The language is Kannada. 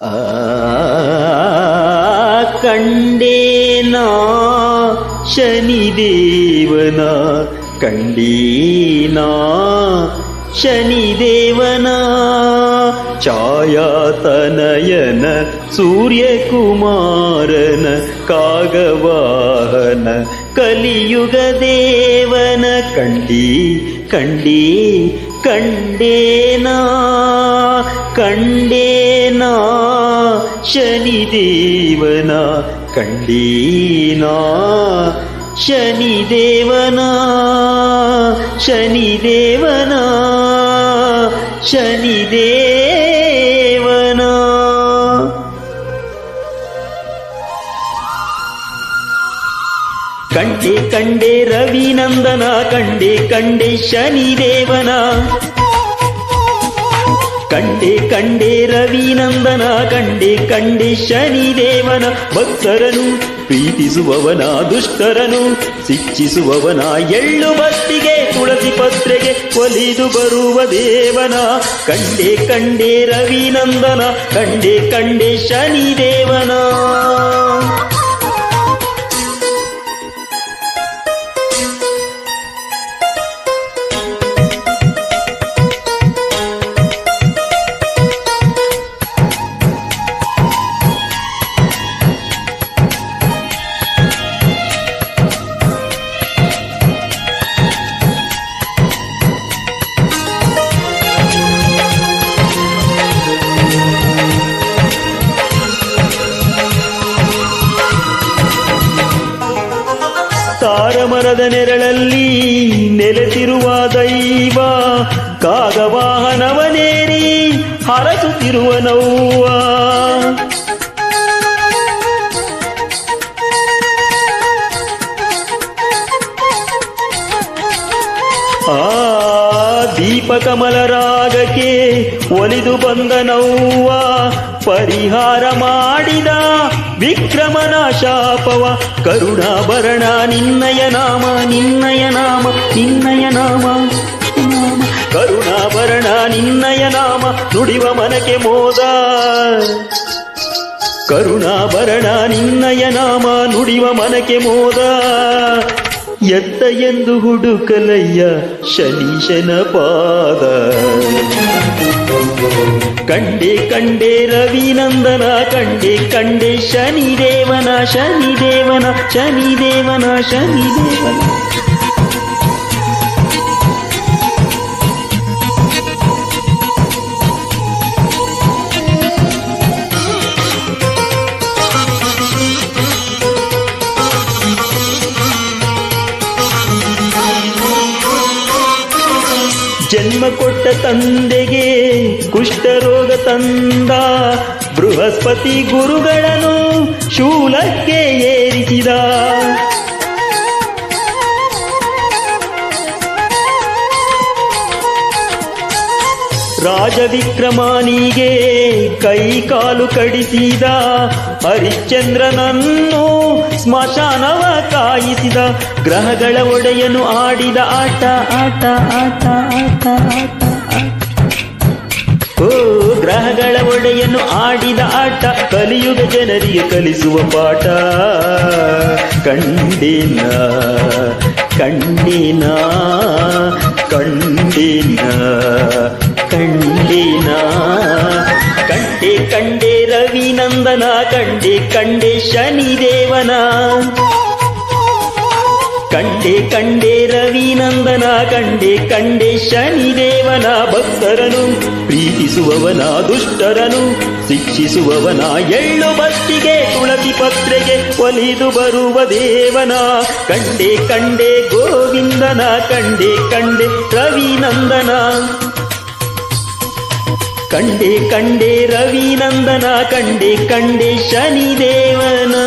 ಆ ಕಂಡೇನಾ ಶನಿದೇವನ ಕಂಡೀನಾ ಶನಿದೇವನ ಛಾಯಾತನಯನ ಸೂರ್ಯಕುಮಾರನ ಕಾಗವಾಹನ ಕಲಿಯುಗ ದೇವನ ಕಂಡೀ ಕಂಡೀ ಕಂಡೇನಾ ಕಂಡೇನಾ ಶನಿದೇವನ ಕಂಡೀನಾ ಶನಿದೇವನ ಶನಿದೇವನ ಶನಿದೇವನ ಕಂಡೆ ಕಂಡೆ ರವಿನಂದನ ಕಂಡೆ ಕಂಡೆ ಶನಿದೇವನ ಕಂಡೆ ಕಂಡೆ ರವಿನಂದನ ಕಂಡೆ ಕಂಡೆ ಶನಿದೇವನ, ಭಕ್ತರನು, ಪ್ರೀತಿಸುವವನ, ದುಷ್ಟರನು, ಶಿಕ್ಷಿಸುವವನ, ಎಳ್ಳು ಬತ್ತಿಗೆ, ತುಳಸಿ ಪತ್ರೆಗೆ ಒಲಿದು ಬರುವ ದೇವನ. ಕಂಡೆ ಕಂಡೆ ರವಿನಂದನ ಕಂಡೆ ಕಂಡೆ ಶನಿದೇವನ. ತಾರಮರದ ನೆರಳಲ್ಲಿ ನೆಲೆಸಿರುವ ದೈವ ಕಾಗವಾಹನವನೇರಿ ಹರಸುತ್ತಿರುವ ನವ್ವ ದೀಪಕಮಲ ರಾಗಕ್ಕೆ ಒಲಿದು ಬಂದ ನೌವ ಪರಿಹಾರ ಮಾಡಿದ ವಿಕ್ರಮನ ಶಾಪವ ಕರುಣಾಭರಣ, ನಿನ್ನಯ ನಾಮ ನಿನ್ನಯ ನಾಮ ನಿನ್ನಯ ನಾಮ. ಕರುಣಾಭರಣ, ನಿನ್ನಯ ನಾಮ, ನುಡಿವ ಮನಕ್ಕೆ ಮೋದ ಕರುಣಾಭರಣ, ನಿನ್ನಯ ನಾಮ, ನುಡಿವ ಮನಕ್ಕೆ ಮೋದ ಎತ್ತ ಎಂದು ಹುಡುಕಲಯ್ಯ ಶನೀಶನ ಪಾದ ಕಂಡೆ ಕಂಡೆ ರವಿನಂದನ ಕಂಡೆ ಕಂಡೆ ಶನಿದೇವನ ಶನಿದೇವನ ಶನಿದೇವನ ಶನಿದೇವನ ಜನ್ಮ ಕೊಟ್ಟ ತಂದೆಗೆ ಕುಷ್ಠರೋಗ ತಂದ ಬೃಹಸ್ಪತಿ ಗುರುಗಳನ್ನು ಶೂಲಕ್ಕೆ ಏರಿಸಿದ. ರಾಜವಿಕ್ರಮಾನಿಗೆ ಕೈ ಕಾಲು ಕಡಿಸಿದ ಹರಿಶ್ಚಂದ್ರನನ್ನು ಸ್ಮಶಾನವ ಕಾಯಿಸಿದ, ಗ್ರಹಗಳ ಒಡೆಯನು ಆಡಿದ ಆಟ ಆಟ ಆಟ ಆಟ ಆಟ. ಓ, ಗ್ರಹಗಳ ಒಡೆಯನು ಆಡಿದ ಆಟ, ಕಲಿಯುಗ ಜನರಿಗೆ ಕಲಿಸುವ ಪಾಠ. ಕಂಡಿನ ಕಂಡಿನ ಕಂಡಿನ ಕಂಡಿನ ಕಂಡೆ ಕಂಡೆ ರವಿನಂದನ ಕಂಡೆ ಕಂಡೆ ಶನಿದೇವನ. ಕಂಡೆ ಕಂಡೆ ರವಿನಂದನ ಕಂಡೆ ಕಂಡೆ ಶನಿದೇವನ ಭಕ್ತರನು, ಪ್ರೀತಿಸುವವನ ದುಷ್ಟರನು, ಶಿಕ್ಷಿಸುವವನ ಎಳ್ಳು ಬತ್ತಿಗೆ ತುಳಸಿ ಪತ್ರೆಗೆ ಒಲಿದು ಬರುವ ದೇವನ. ಕಂಡೆ ಕಂಡೆ ಗೋವಿಂದನ, ಕಂಡೆ ಕಂಡೆ ರವಿನಂದನ. கண்டே கண்டே ரவி நந்தனா கண்டே கண்டே சனி தேவனா